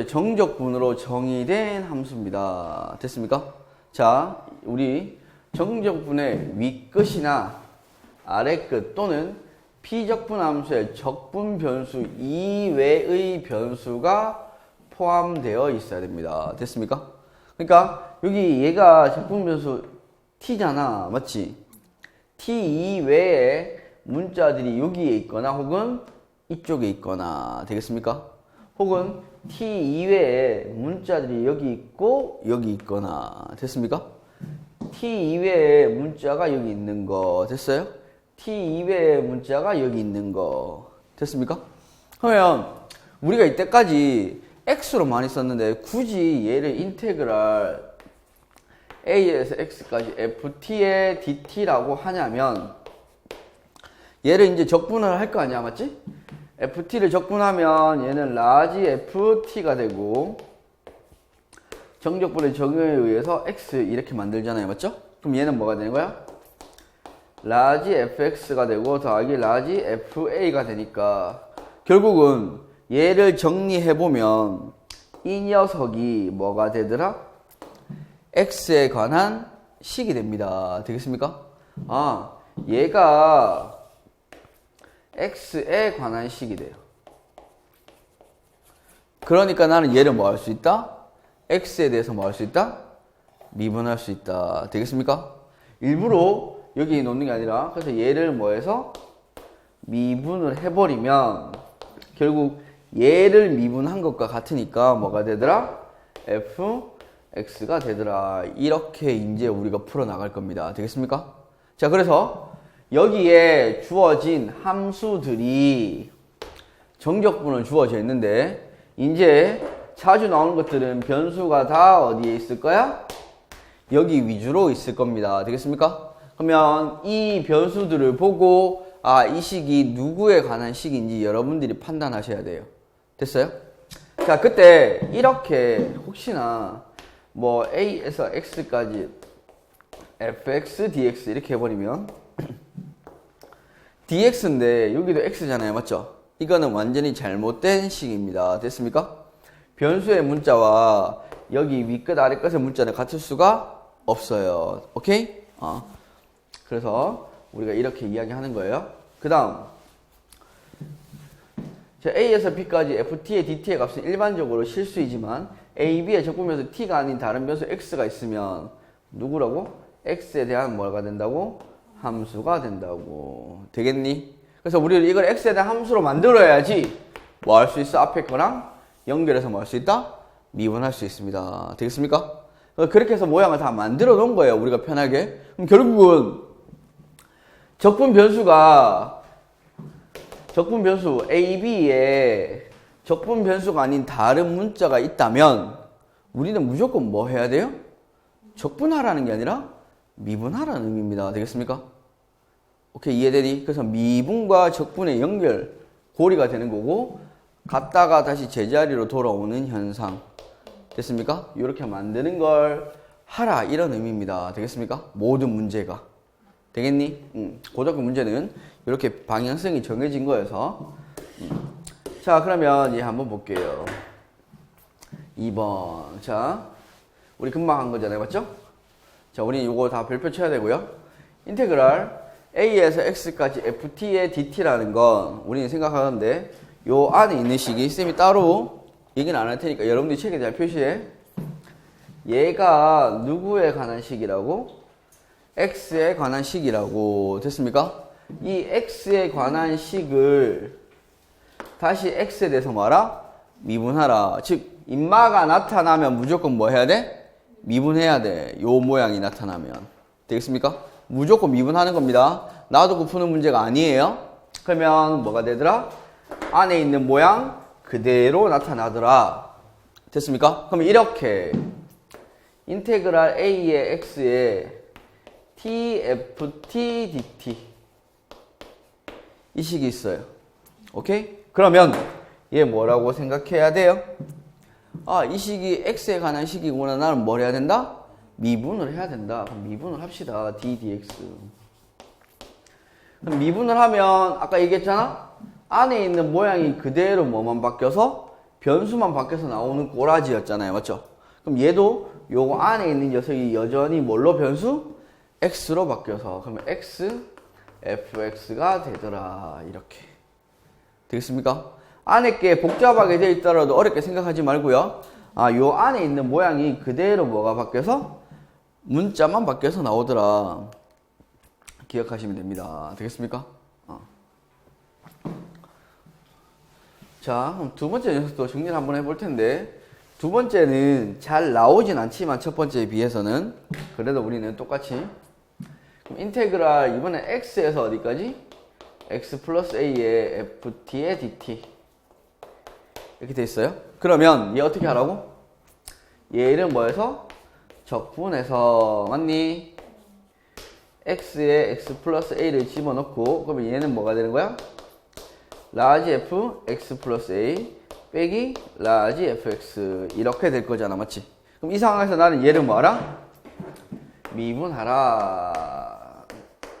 이제 정적분으로 정의된 함수입니다. 됐습니까? 자, 우리 정적분의 윗끝이나 아래끝 또는 피적분 함수의 적분 변수 이외의 변수가 포함되어 있어야 됩니다. 됐습니까? 그러니까 여기 얘가 적분 변수 t잖아. 맞지? t 이외에 문자들이 여기에 있거나 혹은 이쪽에 있거나 되겠습니까? 혹은 t 이외에 문자들이 여기 있고 여기 있거나 됐습니까? t 이외에 문자가 여기 있는 거 됐어요? t 이외에 문자가 여기 있는 거 됐습니까? 그러면 우리가 이때까지 x로 많이 썼는데 굳이 얘를 인테그랄 a에서 x까지 ft의 dt라고 하냐면 얘를 이제 적분을 할 거 아니야 맞지? Ft를 적분하면 얘는 라지 ft가 되고 정적분의 적용에 의해서 x 이렇게 만들잖아요 맞죠? 그럼 얘는 뭐가 되는 거야? 라지 fx가 되고 더하기 라지 fa가 되니까 결국은 얘를 정리해 보면 이 녀석이 뭐가 되더라? x에 관한 식이 됩니다. 되겠습니까? 아, 얘가 x에 관한 식이 돼요. 그러니까 나는 얘를 뭐 할 수 있다? x에 대해서 뭐 할 수 있다? 미분할 수 있다. 되겠습니까? 일부러 여기 놓는 게 아니라 그래서 얘를 뭐 해서 미분을 해버리면 결국 얘를 미분한 것과 같으니까 뭐가 되더라? f x가 되더라. 이렇게 이제 우리가 풀어 나갈 겁니다. 되겠습니까? 자, 그래서 여기에 주어진 함수들이 정적분은 주어져 있는데 이제 자주 나오는 것들은 변수가 다 어디에 있을 거야? 여기 위주로 있을 겁니다. 되겠습니까? 그러면 이 변수들을 보고 아, 이 식이 누구에 관한 식인지 여러분들이 판단하셔야 돼요. 됐어요? 자, 그때 이렇게 혹시나 뭐 a에서 x까지 fx, dx 이렇게 해버리면 dx인데 여기도 x잖아요. 맞죠? 이거는 완전히 잘못된 식입니다. 됐습니까? 변수의 문자와 여기 위끝 아래끝의 문자는 같을 수가 없어요. 오케이? 어. 그래서 우리가 이렇게 이야기하는 거예요. 그 다음 A에서 B까지 FT의 DT의 값은 일반적으로 실수이지만 A, B의 적분변수 T가 아닌 다른 변수 X가 있으면 누구라고? X에 대한 뭐가 된다고? 함수가 된다고. 되겠니? 그래서 우리는 이걸 X에 대한 함수로 만들어야지 뭐 할 수 있어? 앞에 거랑 연결해서 뭐 할 수 있다? 미분할 수 있습니다. 되겠습니까? 그렇게 해서 모양을 다 만들어 놓은 거예요. 우리가 편하게. 그럼 결국은 적분 변수가 적분 변수 A, B에 적분 변수가 아닌 다른 문자가 있다면 우리는 무조건 뭐 해야 돼요? 적분하라는 게 아니라 미분하라는 의미입니다. 되겠습니까? 오케이 이해되니? 그래서 미분과 적분의 연결 고리가 되는 거고 갔다가 다시 제자리로 돌아오는 현상 됐습니까? 이렇게 만드는 걸 하라 이런 의미입니다. 되겠습니까? 모든 문제가 되겠니? 음, 고등학교 문제는 이렇게 방향성이 정해진 거여서 음. 자 그러면 이제 한번 볼게요 2번 자 우리 금방 한 거잖아요 맞죠? 자 우리 이거 다 별표 쳐야 되고요 인테그랄 a에서 x까지 ft의 dt라는 건 우리는 생각하는데 요 안에 있는 식이 쌤이 따로 얘기는 안 할 테니까 여러분들이 책에 대한 표시에 얘가 누구에 관한 식이라고? x에 관한 식이라고 됐습니까? 이 x에 관한 식을 다시 x에 대해서 뭐하라? 미분하라. 즉 인마가 나타나면 무조건 뭐 해야 돼? 미분해야 돼. 요 모양이 나타나면. 되겠습니까? 무조건 미분하는 겁니다. 놔두고 푸는 문제가 아니에요. 그러면 뭐가 되더라? 안에 있는 모양 그대로 나타나더라. 됐습니까? 그럼 이렇게 인테그랄 a의 x에 tft dt 이 식이 있어요. 오케이? 그러면 얘 뭐라고 생각해야 돼요? 아, 이 식이 x에 관한 식이구나. 나는 뭘 해야 된다? 미분을 해야 된다. 그럼 미분을 합시다. d dx. 그럼 미분을 하면 아까 얘기했잖아? 안에 있는 모양이 그대로 뭐만 바뀌어서 변수만 바뀌어서 나오는 꼬라지였잖아요. 맞죠? 그럼 얘도 요거 안에 있는 녀석이 여전히 뭘로 변수? x로 바뀌어서 그러면 x fx가 되더라. 이렇게. 되겠습니까? 안에 게 복잡하게 되어 있더라도 어렵게 생각하지 말고요. 아, 요 안에 있는 모양이 그대로 뭐가 바뀌어서 문자만 바뀌어서 나오더라. 기억하시면 됩니다. 되겠습니까? 어. 자, 그럼 두 번째 녀석도 정리를 한번 해볼 텐데, 두 번째는 잘 나오진 않지만 첫 번째에 비해서는 그래도 우리는 똑같이 그럼 인테그랄 이번에 x에서 어디까지? x 플러스 a의 ft의 dt 이렇게 돼 있어요. 그러면 얘 어떻게 하라고? 얘를 뭐해서? 적분해서 맞니? x에 x 플러스 a를 집어넣고 그러면 얘는 뭐가 되는 거야? 라지 f x 플러스 a 빼기 라지 fx 이렇게 될 거잖아 맞지? 그럼 이 상황에서 나는 얘를 뭐 하라? 미분하라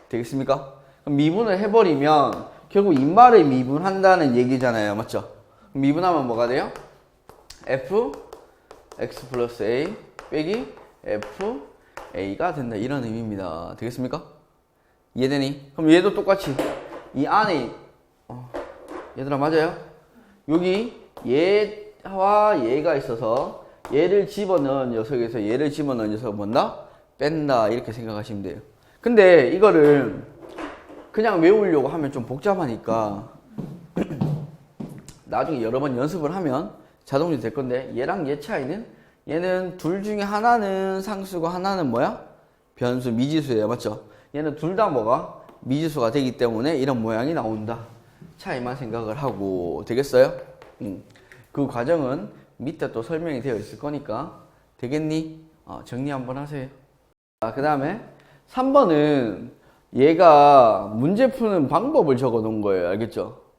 되겠습니까? 그럼 미분을 해버리면 결국 인말을 미분한다는 얘기잖아요 맞죠? 미분하면 뭐가 돼요? f x 플러스 a 빼기 f a가 된다 이런 의미입니다 되겠습니까? 이해되니? 그럼 얘도 똑같이 이 안에 어, 얘들아 맞아요? 여기 얘와 얘가 있어서 얘를 집어넣은 녀석에서 얘를 집어넣은 녀석을 뭔다? 뺀다 이렇게 생각하시면 돼요 근데 이거를 그냥 외우려고 하면 좀 복잡하니까 나중에 여러 번 연습을 하면 자동으로 될 건데 얘랑 얘 차이는 얘는 둘 중에 하나는 상수고 하나는 뭐야? 변수 미지수예요 맞죠? 얘는 둘 다 뭐가? 미지수가 되기 때문에 이런 모양이 나온다 차이만 생각을 하고 되겠어요? 음. 그 과정은 밑에 또 설명이 되어 있을 거니까 되겠니? 어, 정리 한번 하세요 아, 그 다음에 3번은 얘가 문제 푸는 방법을 적어 놓은 거예요 알겠죠?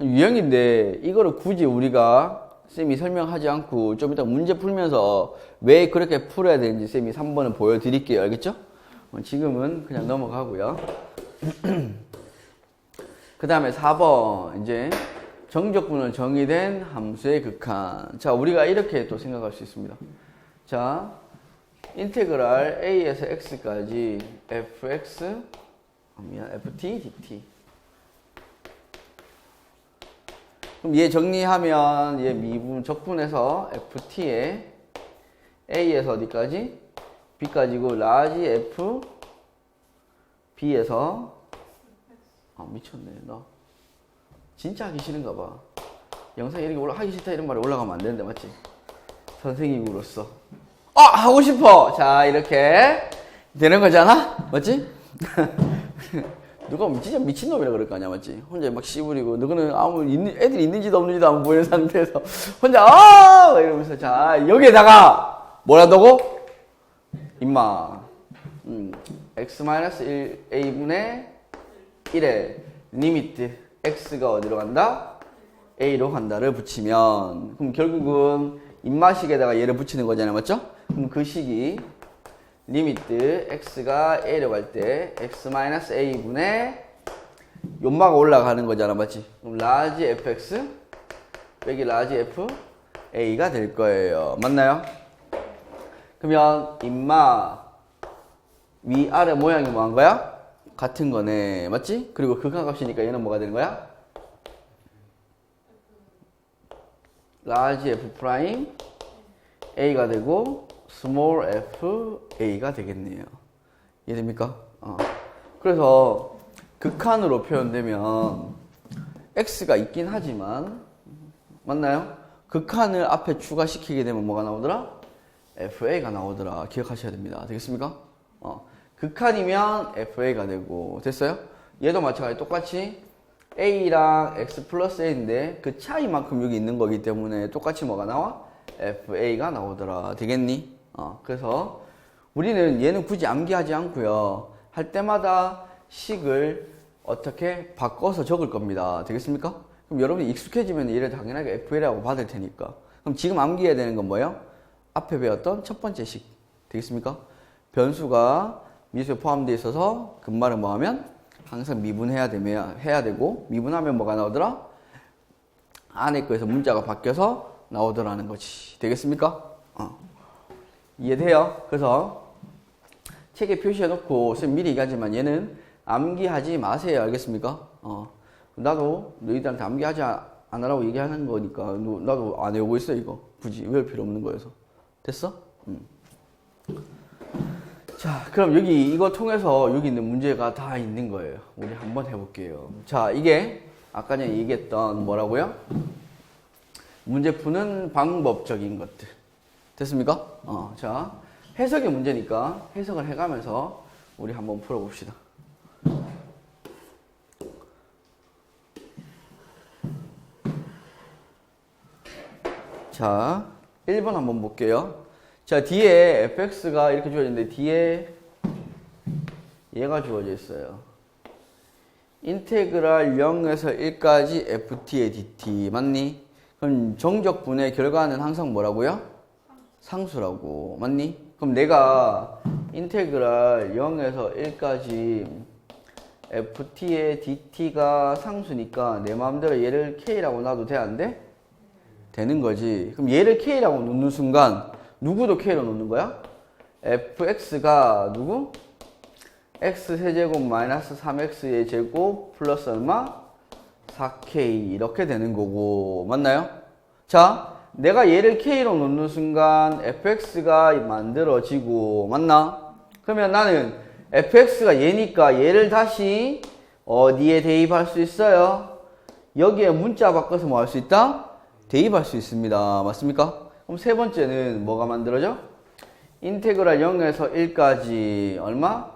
유형인데 이거를 굳이 우리가 쌤이 설명하지 않고 좀 이따 문제 풀면서 왜 그렇게 풀어야 되는지 쌤이 3번을 보여드릴게요. 알겠죠? 어, 지금은 그냥 넘어가고요. 그 다음에 4번 이제 정적분은 정의된 함수의 극한. 자 우리가 이렇게 또 생각할 수 있습니다. 자 인테그랄 a에서 x까지 fx 어, 미안 ft dt 그럼 얘 정리하면 얘 미분 적분해서 ft에 a에서 어디까지? b까지고 라지 f b에서 아 미쳤네 나 진짜 하기 싫은가 봐 영상 이렇게 올라 하기 싫다 이런 말이 올라가면 안 되는데 맞지? 선생님으로서 아 하고 싶어 자 이렇게 되는 거잖아 맞지? 누가 진짜 미친놈이라 그럴 거 아니야 맞지? 혼자 막 씨부리고 너는 아무 있는, 애들이 있는지도 없는지도 안 보이는 상태에서 혼자 아막 이러면서 자 여기에다가 뭐라고? 임마 음, x-1a분의 1에 리미트 x가 어디로 간다? a로 간다를 붙이면 그럼 결국은 입마식에다가 얘를 붙이는 거잖아요 맞죠? 그럼 그 식이 리미트 x가 a로 갈때 x-a분의 연마가 올라가는 거잖아 맞지? 그럼 라지 fx 빼기 라지 f a가 될 거예요 맞나요? 그러면 임마 위아래 모양이 뭐한 거야? 같은 거네 맞지? 그리고 극한값이니까 얘는 뭐가 되는 거야? 라지 f 프라임 a가 되고 스몰 f a가 되겠네요. 이해됩니까? 어. 그래서 극한으로 표현되면 x가 있긴 하지만 맞나요? 극한을 앞에 추가시키게 되면 뭐가 나오더라? fa가 나오더라. 기억하셔야 됩니다. 되겠습니까? 어. 극한이면 fa가 되고 됐어요? 얘도 마찬가지 똑같이 a랑 x 플러스 a인데 그 차이만큼 여기 있는 거기 때문에 똑같이 뭐가 나와? fa가 나오더라. 되겠니? 어, 그래서 우리는 얘는 굳이 암기하지 않고요. 할 때마다 식을 어떻게 바꿔서 적을 겁니다. 되겠습니까? 그럼 여러분이 익숙해지면 얘를 당연하게 FL이라고 받을 테니까. 그럼 지금 암기해야 되는 건 뭐예요? 앞에 배웠던 첫 번째 식. 되겠습니까? 변수가 미수에 포함되어 있어서 근말은 뭐 하면 항상 미분해야 되면 해야 되고 미분하면 뭐가 나오더라? 안에 거에서 문자가 바뀌어서 나오더라는 거지. 되겠습니까? 어. 이해돼요? 그래서 책에 표시해놓고 쌤 미리 얘기하지만 얘는 암기하지 마세요. 알겠습니까? 어. 나도 너희들한테 암기하지 안 하라고 얘기하는 거니까 너- 나도 안 외우고 있어 이거. 굳이 외울 필요 없는 거여서. 됐어? 음. 자, 그럼 여기 이거 통해서 여기 있는 문제가 다 있는 거예요. 우리 한번 해볼게요. 자, 이게 아까 전에 얘기했던 뭐라고요? 문제 푸는 방법적인 것들. 됐습니까? 어, 자, 해석의 문제니까 해석을 해가면서 우리 한번 풀어봅시다. 자, 1번 한번 볼게요. 자, 뒤에 fx가 이렇게 주어졌는데 뒤에 얘가 주어져 있어요. 인테그랄 0에서 1까지 ft의 dt 맞니? 그럼 정적분의 결과는 항상 뭐라고요? 상수라고 맞니? 그럼 내가 인테그랄 0에서 1까지 ft의 dt가 상수니까 내 마음대로 얘를 k라고 놔도 돼 안 돼? 되는 거지. 그럼 얘를 k라고 놓는 순간 누구도 k로 놓는 거야? fx가 누구? x 세제곱 마이너스 3x의 제곱 플러스 얼마? 4k 이렇게 되는 거고 맞나요? 자 내가 얘를 k로 놓는 순간 fx가 만들어지고 맞나? 그러면 나는 fx가 얘니까 얘를 다시 어디에 대입할 수 있어요? 여기에 문자 바꿔서 뭐 할 수 있다? 대입할 수 있습니다. 맞습니까? 그럼 세 번째는 뭐가 만들어져? 인테그랄 0에서 1까지 얼마?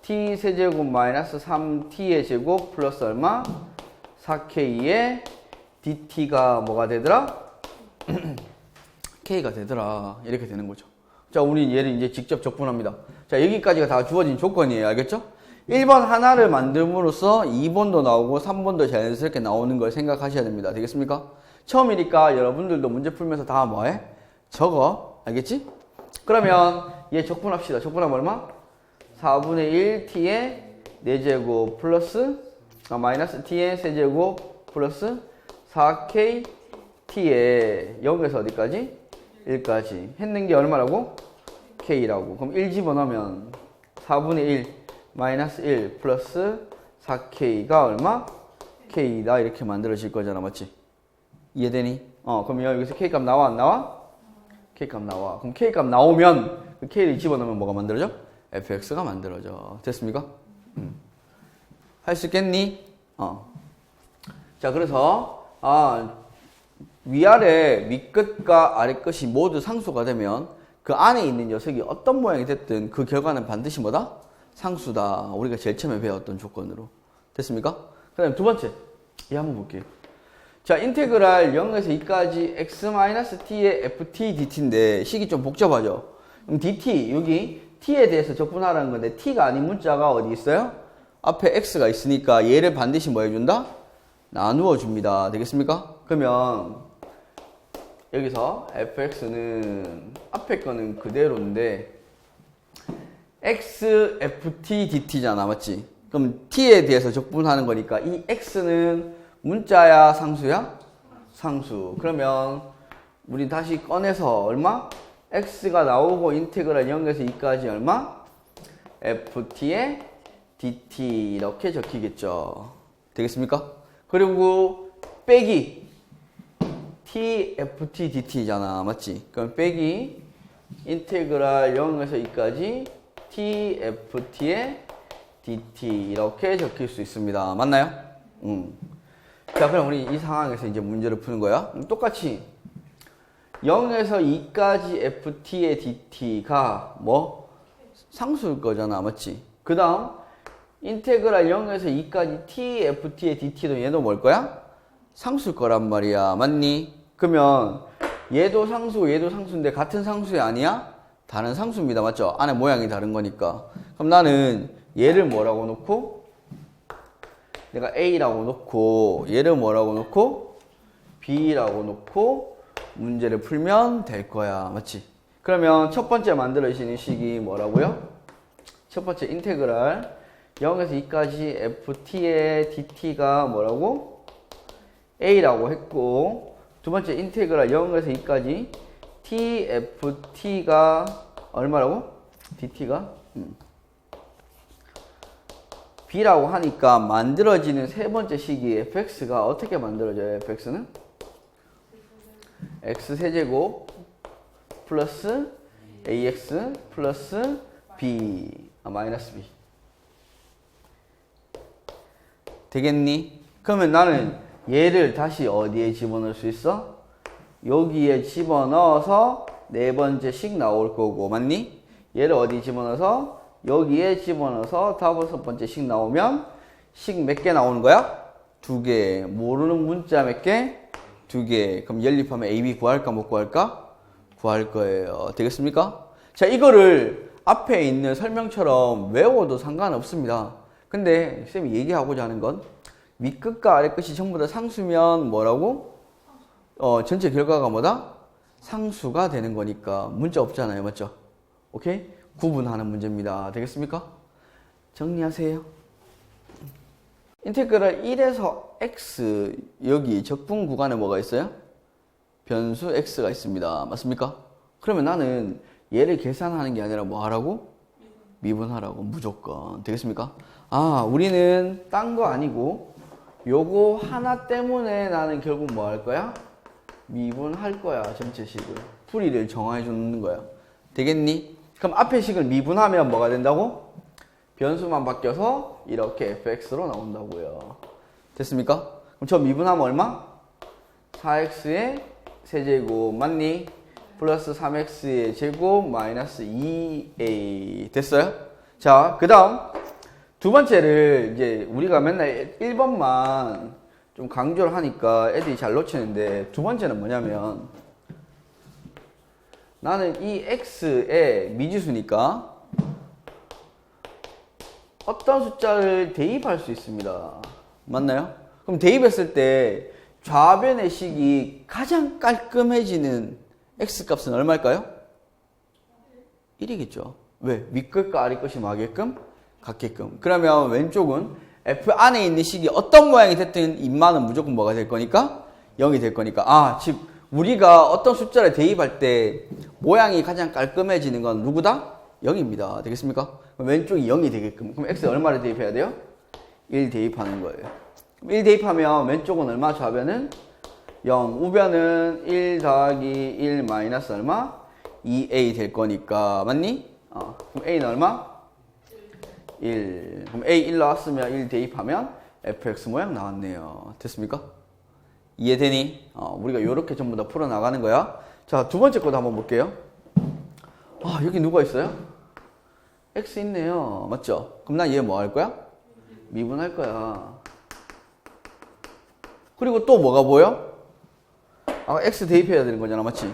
t 세제곱 마이너스 3t의 제곱 플러스 얼마? 4k의 dt가 뭐가 되더라? k가 되더라. 이렇게 되는 거죠. 자, 우리 얘를 이제 직접 적분합니다. 자, 여기까지가 다 주어진 조건이에요. 알겠죠? 1번 하나를 만듦으로써 2번도 나오고 3번도 자연스럽게 나오는 걸 생각하셔야 됩니다. 되겠습니까? 처음이니까 여러분들도 문제 풀면서 다 뭐해? 적어. 알겠지? 그러면 얘 적분합시다. 적분하면 얼마? 4분의 1 t의 4제곱 플러스 아, 마이너스 t의 세제곱 플러스 4k t의 0에서 어디까지? 1까지 했는 게 얼마라고? k라고 그럼 1 집어넣으면 4분의 1 마이너스 1 플러스 4k가 얼마? k다 이렇게 만들어질 거잖아 맞지? 이해되니? 어 그럼 여기서 k값 나와 안 나와? k값 나와 그럼 k값 나오면 그 k를 집어넣으면 뭐가 만들어져? fx가 만들어져 됐습니까? 음. 할수 있겠니? 어. 자 그래서 아 위아래 밑끝과 아래끝이 모두 상수가 되면 그 안에 있는 녀석이 어떤 모양이 됐든 그 결과는 반드시 뭐다? 상수다. 우리가 제일 처음에 배웠던 조건으로. 됐습니까? 그 다음 두 번째. 이 한번 볼게요. 자, 인테그랄 0에서 2까지 x-t의 ft dt인데 식이 좀 복잡하죠? 그럼 dt, 여기 t에 대해서 적분하라는 건데 t가 아닌 문자가 어디 있어요? 앞에 x가 있으니까 얘를 반드시 뭐 해준다? 나누어 줍니다. 되겠습니까? 그러면 여기서 fx는 앞에 거는 그대로인데 x ft dt잖아 맞지? 그럼 t에 대해서 적분하는 거니까 이 x는 문자야 상수야? 상수 그러면 우리 다시 꺼내서 얼마? x가 나오고 인테그랄 0에서 2까지 얼마? ft의 dt 이렇게 적히겠죠 되겠습니까? 그리고 빼기 t, ft, dt잖아. 맞지? 그럼 빼기 인테그랄 0에서 2까지 t, ft의 dt 이렇게 적힐 수 있습니다. 맞나요? 음. 자, 그럼 우리 이 상황에서 이제 문제를 푸는 거야. 음, 똑같이 0에서 2까지 ft의 dt가 뭐 상수일 거잖아. 맞지? 그 다음 인테그랄 0에서 2까지 t, ft의 dt도 얘도 뭘 거야? 상수일 거란 말이야. 맞니? 그러면 얘도 상수, 얘도 상수인데 같은 상수이 아니야? 다른 상수입니다. 맞죠? 안에 모양이 다른 거니까. 그럼 나는 얘를 뭐라고 놓고 내가 A라고 놓고 얘를 뭐라고 놓고 B라고 놓고 문제를 풀면 될 거야. 맞지? 그러면 첫 번째 만들어지는 식이 뭐라고요? 첫 번째 인테그랄 0에서 2까지 ft의 dt가 뭐라고? a라고 했고 두 번째 인테그랄 0에서 2까지 tft가 얼마라고? dt가 음. b라고 하니까 만들어지는 세 번째 식이 fx가 어떻게 만들어져요? fx는 x 세제곱 플러스 ax 플러스 b 아, 마이너스 b 되겠니? 그러면 나는 얘를 다시 어디에 집어넣을 수 있어? 여기에 집어넣어서 네 번째 식 나올 거고 맞니? 얘를 어디 집어넣어서 여기에 집어넣어서 다섯 번째 식 나오면 식 몇 개 나오는 거야? 두 개. 모르는 문자 몇 개? 두 개. 그럼 연립하면 A, B 구할까 못 구할까? 구할 거예요. 되겠습니까? 자, 이거를 앞에 있는 설명처럼 외워도 상관없습니다. 근데 쌤이 얘기하고자 하는 건 밑끝과 아래끝이 전부 다 상수면 뭐라고? 어, 전체 결과가 뭐다? 상수가 되는 거니까 문제 없잖아요. 맞죠? 오케이? 구분하는 문제입니다. 되겠습니까? 정리하세요. 인테그랄 1에서 x 여기 적분 구간에 뭐가 있어요? 변수 x가 있습니다. 맞습니까? 그러면 나는 얘를 계산하는 게 아니라 뭐 하라고? 미분하라고 무조건 되겠습니까? 아 우리는 딴 거 아니고 요거 하나 때문에 나는 결국 뭐 할 거야? 미분할 거야 전체 식을 풀이를 정해 주는 거야 되겠니? 그럼 앞에 식을 미분하면 뭐가 된다고? 변수만 바뀌어서 이렇게 fx로 나온다고요 됐습니까? 그럼 저 미분하면 얼마? 4x의 세제곱 맞니? 플러스 3x의 제곱 마이너스 2a 됐어요? 자, 그 다음 두 번째를 이제 우리가 맨날 1번만 좀 강조를 하니까 애들이 잘 놓치는데 두 번째는 뭐냐면 나는 이 x의 미지수니까 어떤 숫자를 대입할 수 있습니다. 맞나요? 그럼 대입했을 때 좌변의 식이 가장 깔끔해지는 x 값은 얼마일까요? 1이겠죠. 왜? 윗끝과 아랫끝이 뭐하게끔? 같게끔. 그러면 왼쪽은 f 안에 있는 식이 어떤 모양이 됐든 인마는 무조건 뭐가 될 거니까? 0이 될 거니까. 아, 즉 우리가 어떤 숫자를 대입할 때 모양이 가장 깔끔해지는 건 누구다? 0입니다. 되겠습니까? 왼쪽이 0이 되게끔. 그럼 x에 얼마를 대입해야 돼요? 1 대입하는 거예요. 그럼 1 대입하면 왼쪽은 얼마? 좌변은 0. 우변은 1 더하기 1 마이너스 얼마? 2a 될 거니까. 맞니? 어. 그럼 a는 얼마? 1. 그럼 a 1 나왔으면 1 대입하면 fx 모양 나왔네요. 됐습니까? 이해되니? 어, 우리가 이렇게 전부 다 풀어나가는 거야. 자, 두 번째 것도 한번 볼게요. 아, 여기 누가 있어요? x 있네요. 맞죠? 그럼 난 얘 뭐 할 거야? 미분할 거야. 그리고 또 뭐가 보여? 아, x 대입해야 되는 거잖아. 맞지?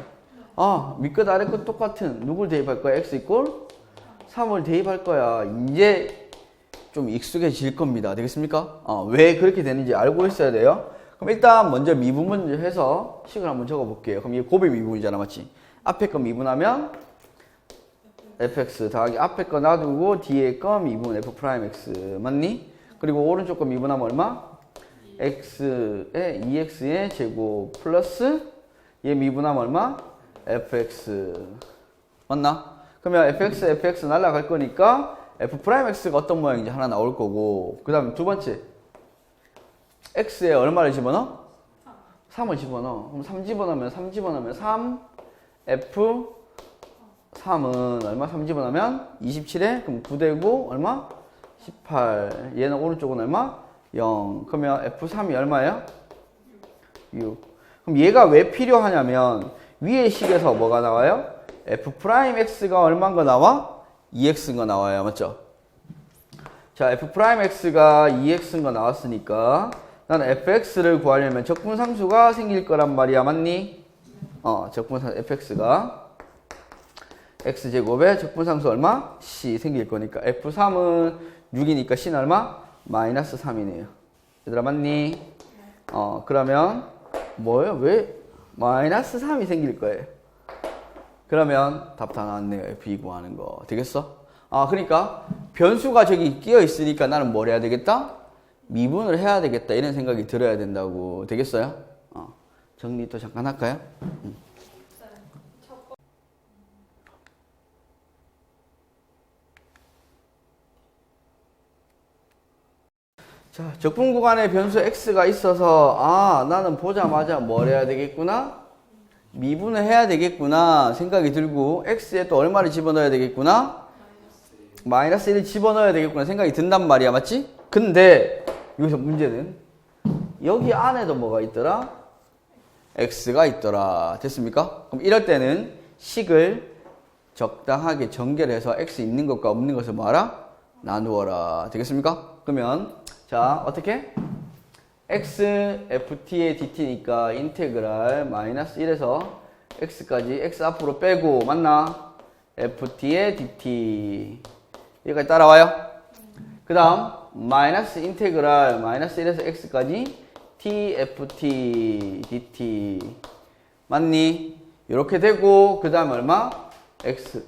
아, 밑끝 아래 끝 똑같은 누굴 대입할 거야? x 이꼴 3을 대입할 거야. 이제 좀 익숙해질 겁니다. 되겠습니까? 어, 왜 그렇게 되는지 알고 있어야 돼요. 그럼 일단 먼저 미분 먼저 해서 식을 한번 적어 볼게요. 그럼 이게 곱의 미분이잖아. 맞지? 앞에 거 미분하면 fx 더하기 앞에 거 놔두고 뒤에 거 미분 f 프라임 x 맞니? 그리고 오른쪽 거 미분하면 얼마? x의 2x의 제곱 플러스 얘 미분하면 얼마? fx 맞나? 그러면 fx, fx 날라갈 거니까 f 프라임 x가 어떤 모양인지 하나 나올 거고 그 다음 두 번째 x에 얼마를 집어넣어? 3을 집어넣어 그럼 3 집어넣으면 3 집어넣으면 3 f 3은 얼마? 3 집어넣으면 27에 그럼 9되고 얼마? 18 얘는 오른쪽은 얼마? 0 그러면 f3이 얼마예요? 6 그럼 얘가 왜 필요하냐면 위의 식에서 뭐가 나와요? F 프라임 x가 얼마인 거 나와? 2x인 거 나와요. 맞죠? 자, f 프라임 x가 2x인 거 나왔으니까 나는 fx를 구하려면 적분상수가 생길 거란 말이야. 맞니? 어, 적분상 fx가 x제곱에 적분상수 얼마? c 생길 거니까 f3은 6이니까 c는 얼마? 마이너스 3이네요. 얘들아 맞니? 어, 그러면 뭐예요? 왜 마이너스 3이 생길 거예요? 그러면 답 다 나왔네요. F2 구하는 거. 되겠어? 아, 그러니까 변수가 저기 끼어 있으니까 나는 뭘 해야 되겠다? 미분을 해야 되겠다. 이런 생각이 들어야 된다고. 되겠어요? 어. 정리 또 잠깐 할까요? 자, 적분 구간에 변수 x가 있어서 아 나는 보자마자 뭘 해야 되겠구나 미분을 해야 되겠구나 생각이 들고 x에 또 얼마를 집어넣어야 되겠구나 마이너스 1을 집어넣어야 되겠구나 생각이 든단 말이야 맞지? 근데 여기서 문제는 여기 안에도 뭐가 있더라? x가 있더라 됐습니까? 그럼 이럴 때는 식을 적당하게 전개를 해서 x 있는 것과 없는 것을 뭐하라? 나누어라 되겠습니까? 그러면 자 어떻게? X ft의 dt니까 인테그랄 마이너스 1에서 x까지 x 앞으로 빼고 맞나? ft의 dt 여기까지 따라와요? 그 다음 마이너스 인테그랄 마이너스 1에서 x까지 tft dt 맞니? 이렇게 되고 그 다음 얼마? x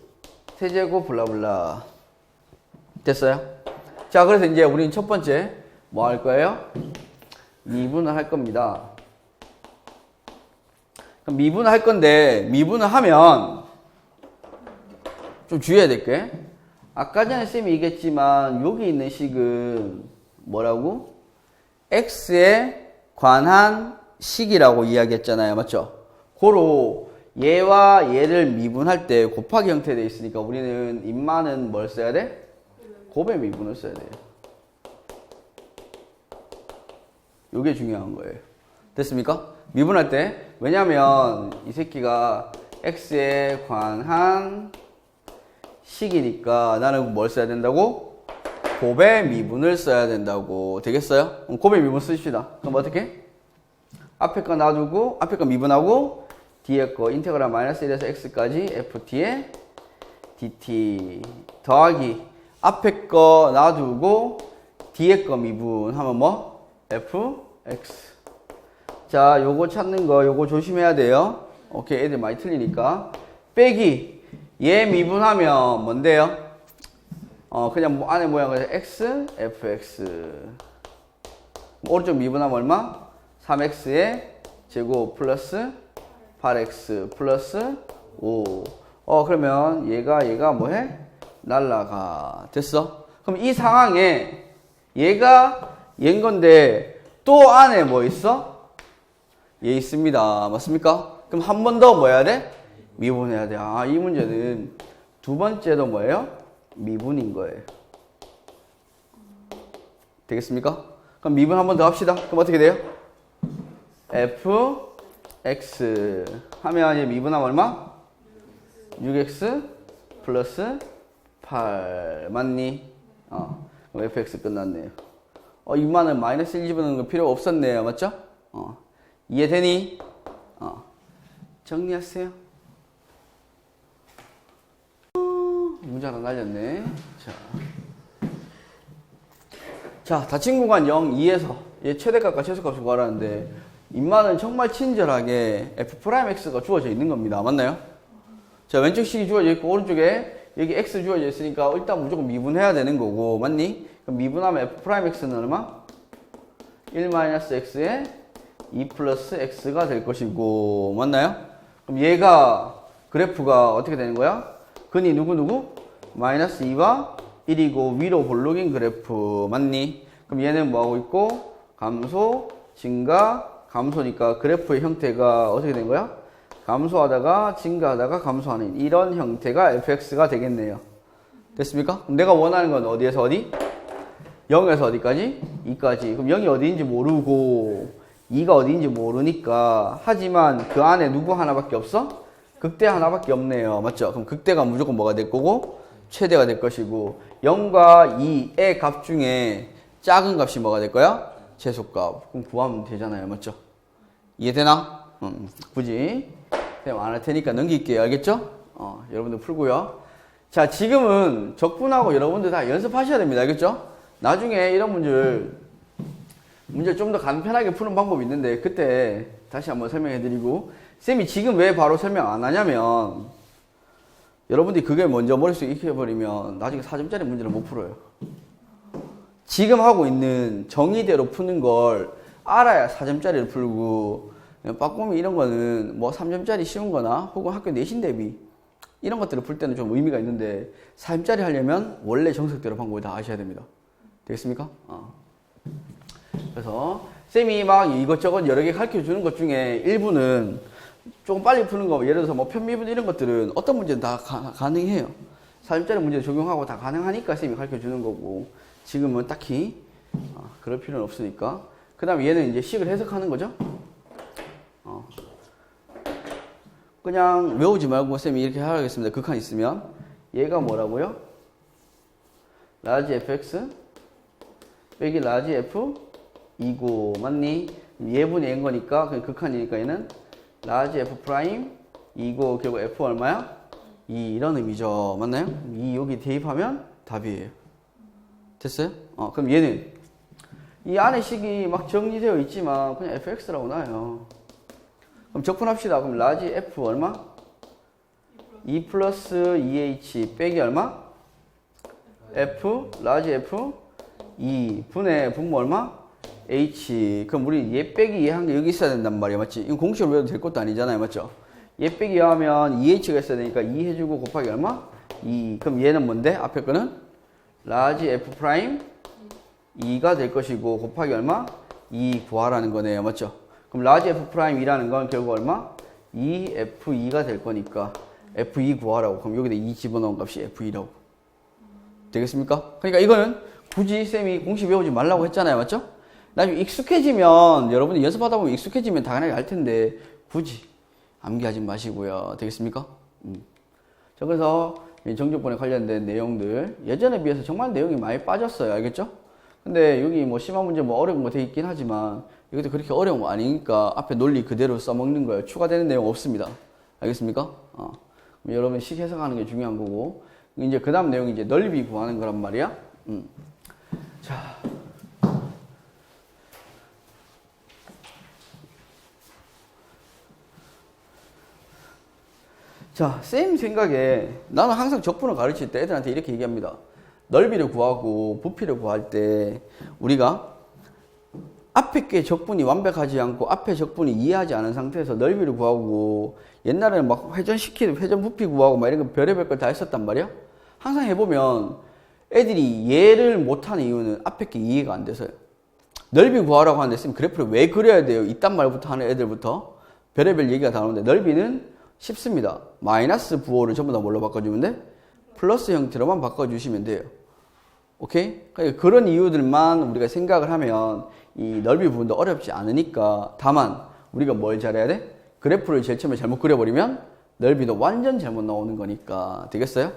세제곱 블라블라 됐어요? 자 그래서 이제 우리는 첫 번째 뭐 할 거예요? 미분을 할 겁니다. 그럼 미분을 할 건데 미분을 하면 좀 주의해야 될 게 아까 전에 쌤이 얘기했지만 여기 있는 식은 뭐라고? x에 관한 식이라고 이야기했잖아요. 맞죠? 고로 얘와 얘를 미분할 때 곱하기 형태 돼 있으니까 우리는 인마는 뭘 써야 돼? 곱의 미분을 써야 돼요. 요게 중요한 거예요. 됐습니까? 미분할 때 왜냐면 이 새끼가 x에 관한 식이니까 나는 뭘 써야 된다고? 곱의 미분을 써야 된다고 되겠어요? 그럼 곱의 미분 쓰십시다. 그럼 어떻게? 앞에 거 놔두고 앞에 거 미분하고 뒤에 거 인테그랄 마이너스 1에서 x까지 ft의 dt 더하기 앞에 거 놔두고 뒤에 거 미분하면 뭐? Fx 자 요거 찾는 거 요거 조심해야 돼요 오케이 애들 많이 틀리니까 빼기 얘 미분하면 뭔데요? 어 그냥 뭐 안에 모양을 x fx 오른쪽 미분하면 얼마? 3x의 제곱 플러스 8x 플러스 5. 어, 그러면 얘가, 얘가 뭐해? 날라가. 됐어? 그럼 이 상황에 얘가 얘인 건데 또 안에 뭐 있어? 얘 있습니다. 맞습니까? 그럼 한 번 더 뭐 해야 돼? 미분해야 돼. 아, 이 문제는 두 번째도 뭐예요? 미분인 거예요. 되겠습니까? 그럼 미분 한 번 더 합시다. 그럼 어떻게 돼요? f x 하면 이제 미분하면 얼마? 6x 플러스 8 맞니? 어, fx 끝났네요. 어, 6만원 마이너스 1 집어넣는 거 필요 없었네요. 맞죠? 어, 이해되니? 어, 정리하세요. 어, 문제 하나 날렸네. 자. 자, 닫힌 구간 0, 2에서 얘 최대값과 최소값을 구하라는데 인마는 정말 친절하게 f'x가 주어져 있는 겁니다. 맞나요? 자, 왼쪽 식이 주어져 있고 오른쪽에 여기 x 주어져 있으니까 일단 무조건 미분해야 되는 거고 맞니? 그럼 미분하면 f'x는 얼마? 1-x에 2 플러스 x가 될 것이고 맞나요? 그럼 얘가 그래프가 어떻게 되는 거야? 근이 누구누구? 마이너스 2와 1이고 위로 볼록인 그래프 맞니? 그럼 얘는 뭐하고 있고 감소, 증가, 감소니까 그래프의 형태가 어떻게 된 거야? 감소하다가 증가하다가 감소하는 이런 형태가 fx가 되겠네요. 됐습니까? 내가 원하는 건 어디에서 어디? 0에서 어디까지? 2까지. 그럼 0이 어디인지 모르고 2가 어디인지 모르니까 하지만 그 안에 누구 하나밖에 없어? 극대 하나밖에 없네요. 맞죠? 그럼 극대가 무조건 뭐가 될 거고 최대가 될 것이고 0과 2의 값 중에 작은 값이 뭐가 될 거야? 최소값. 그럼 구하면 되잖아요. 맞죠? 이해되나? 음, 굳이 안할 테니까 넘길게요. 알겠죠? 어, 여러분들 풀고요. 자, 지금은 적분하고 여러분들 다 연습하셔야 됩니다. 알겠죠? 나중에 이런 문제를 문제 좀 더 간편하게 푸는 방법이 있는데 그때 다시 한번 설명해 드리고 쌤이 지금 왜 바로 설명 안 하냐면 여러분들이 그게 먼저 머릿속에 익혀버리면 나중에 4점짜리 문제를 못 풀어요. 지금 하고 있는 정의대로 푸는 걸 알아야 4점짜리를 풀고 빠꼼이 이런 거는 뭐 3점짜리 쉬운 거나 혹은 학교 내신 대비 이런 것들을 풀 때는 좀 의미가 있는데 4점짜리 하려면 원래 정석대로 방법을 다 아셔야 됩니다. 되겠습니까? 어. 그래서 쌤이 막 이것저것 여러 개 가르쳐 주는 것 중에 일부는 조금 빨리 푸는 거 예를 들어서 뭐 편미분 이런 것들은 어떤 문제는 다 가, 가능해요. 4점짜리 문제 적용하고 다 가능하니까 쌤이 가르쳐 주는 거고 지금은 딱히 어, 그럴 필요는 없으니까 그 다음에 얘는 이제 식을 해석하는 거죠. 어. 그냥 외우지 말고 쌤이 이렇게 하겠습니다. 극한 있으면 얘가 뭐라고요? 라지 fx 빼기 라지 f 2고 맞니? 예분의 n 거니까 그냥 극한이니까 얘는 라지 f 프라임 2고 결국 f 얼마야? 2 이런 의미죠. 맞나요? 2 여기 대입하면 답이에요. 됐어요? 어, 그럼 얘는 이 안에 식이 막 정리되어 있지만 그냥 fx라고 나와요. 그럼 적분합시다. 그럼 라지 f 얼마? 2 플러스 2h 빼기 얼마? f 라지 f 2 분의 분모 얼마? h 그럼 우리 얘 빼기 얘 한 게 여기 있어야 된단 말이야 맞지? 이건 공식으로 외워도 될 것도 아니잖아요 맞죠? 얘 빼기 하면 2h가 있어야 되니까 2 해주고 곱하기 얼마? 2 그럼 얘는 뭔데? 앞에 거는 라지 f 프라임 2가 될 것이고 곱하기 얼마? 2 구하라는 거네요. 맞죠? 그럼 라지 f 프라임 2라는 건 결국 얼마? 2 f2가 될 거니까 f2 구하라고. 그럼 여기다 2 집어넣은 값이 f2라고. 되겠습니까? 그러니까 이거는 굳이 쌤이 공식 외우지 말라고 했잖아요. 맞죠? 나중에 익숙해지면 여러분이 연습하다 보면 익숙해지면 당연하게 알 텐데 굳이 암기하지 마시고요. 되겠습니까? 음. 자, 그래서 이 정적분에 관련된 내용들 예전에 비해서 정말 내용이 많이 빠졌어요. 알겠죠? 근데 여기 뭐 심한 문제 뭐 어려운 거 돼 있긴 하지만 이것도 그렇게 어려운 거 아니니까 앞에 논리 그대로 써먹는 거예요. 추가되는 내용 없습니다. 알겠습니까? 어. 여러분 식 해석하는 게 중요한 거고 이제 그 다음 내용이 이제 넓이 구하는 거란 말이야. 음. 자. 자, 쌤 생각에 나는 항상 적분을 가르칠 때 애들한테 이렇게 얘기합니다. 넓이를 구하고 부피를 구할 때 우리가 앞에 게 적분이 완벽하지 않고 앞에 적분이 이해하지 않은 상태에서 넓이를 구하고 옛날에는 막 회전시키는 회전 부피 구하고 막 이런 거 별의별 걸 다 했었단 말이야. 항상 해보면 애들이 얘를 못하는 이유는 앞에 게 이해가 안 돼서요. 넓이 구하라고 하는데 쌤 그래프를 왜 그려야 돼요? 이딴 말부터 하는 애들부터 별의별 얘기가 다 나오는데 넓이는 쉽습니다. 마이너스 부호를 전부 다 뭘로 바꿔주면 돼? 플러스 형태로만 바꿔주시면 돼요. 오케이? 그러니까 그런 이유들만 우리가 생각을 하면 이 넓이 부분도 어렵지 않으니까 다만 우리가 뭘 잘해야 돼? 그래프를 제일 처음에 잘못 그려버리면 넓이도 완전 잘못 나오는 거니까 되겠어요?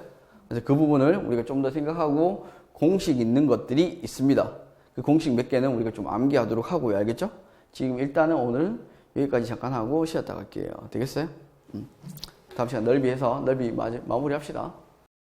그래서 그 부분을 우리가 좀 더 생각하고 공식 있는 것들이 있습니다. 그 공식 몇 개는 우리가 좀 암기하도록 하고요. 알겠죠? 지금 일단은 오늘 여기까지 잠깐 하고 쉬었다 갈게요. 되겠어요? 음. 다음 시간 넓이 해서 넓이 마무리 합시다.